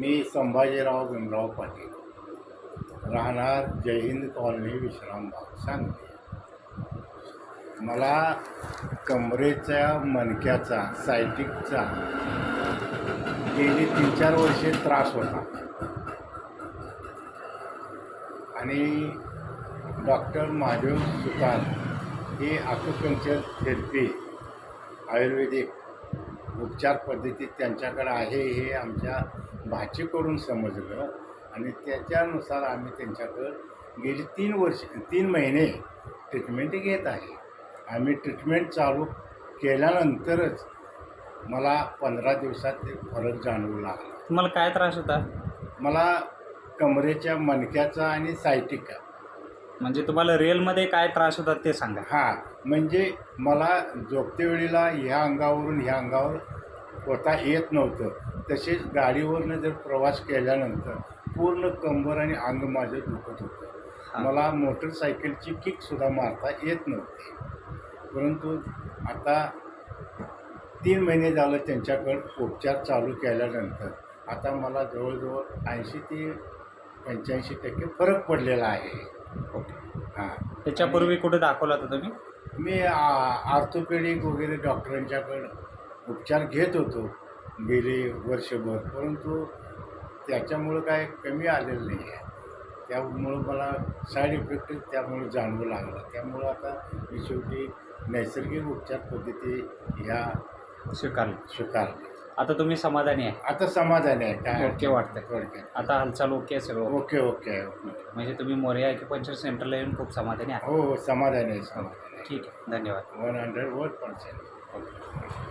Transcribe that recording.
मी संभाजीराव भीमराव पाटील. राहणार जयहिंद कॉलनी विश्रामबाग सांगली. मला कमरेच्या मणक्याचा सायटिकचा गेली तीन चार वर्षे त्रास होता. आणि डॉक्टर महादेव सुतार हे अक्युपंक्चर थेरपी आयुर्वेदिक उपचार पद्धती त्यांच्याकडे आहे हे आमच्या भाचीकडून समजलं. आणि त्याच्यानुसार आम्ही त्यांच्याकडं गेली तीन वर्ष तीन महिने ट्रीटमेंट घेत आहे. आम्ही ट्रीटमेंट चालू केल्यानंतरच मला पंधरा दिवसात ते फरक जाणवू लागला. तुम्हाला काय त्रास होता? मला कमरेच्या मणक्याचा आणि सायटिका म्हणजे तुम्हाला रिअलमध्ये काय त्रास होता ते सांगा. हा म्हणजे मला झोपते वेळेला ह्या अंगावरून ह्या अंगावर होता येत नव्हतं. तसेच गाडीवरनं जर प्रवास केल्यानंतर पूर्ण कंबर आणि अंग माझं दुखत होतं. मला मोटरसायकलची किकसुद्धा मारता येत नव्हती. परंतु आता तीन महिने झालं त्यांच्याकडं उपचार चालू केल्यानंतर. आता मला जवळजवळ ऐंशी ते पंच्याऐंशी टक्के फरक पडलेला आहे. ओके. हां. त्याच्यापूर्वी कुठे दाखवला होता तुम्ही? मी ऑर्थोपेडिक वगैरे डॉक्टरांच्याकडं उपचार घेत होतो गेले वर्षभर. परंतु त्याच्यामुळं काय कमी आलेलं नाही आहे त्यामुळं मला साईड इफेक्ट त्यामुळे जाणवू लागला. त्यामुळं आता मी शेवटी नैसर्गिक उपचार पद्धती ह्या स्वीकारलं स्वीकारल्या. आता तुम्ही समाधानी आहे? आता समाधान आहे काय ओके वाटतंय. थोडक्यात आता हालचाल ओके आहे सगळं? Okay okay okay. म्हणजे तुम्ही मोर्या पंचर सेंटरला येऊन खूप समाधानी आहात? हो हो समाधान आहे समाधान आहे. ठीक आहे धन्यवाद. One hundred one percent.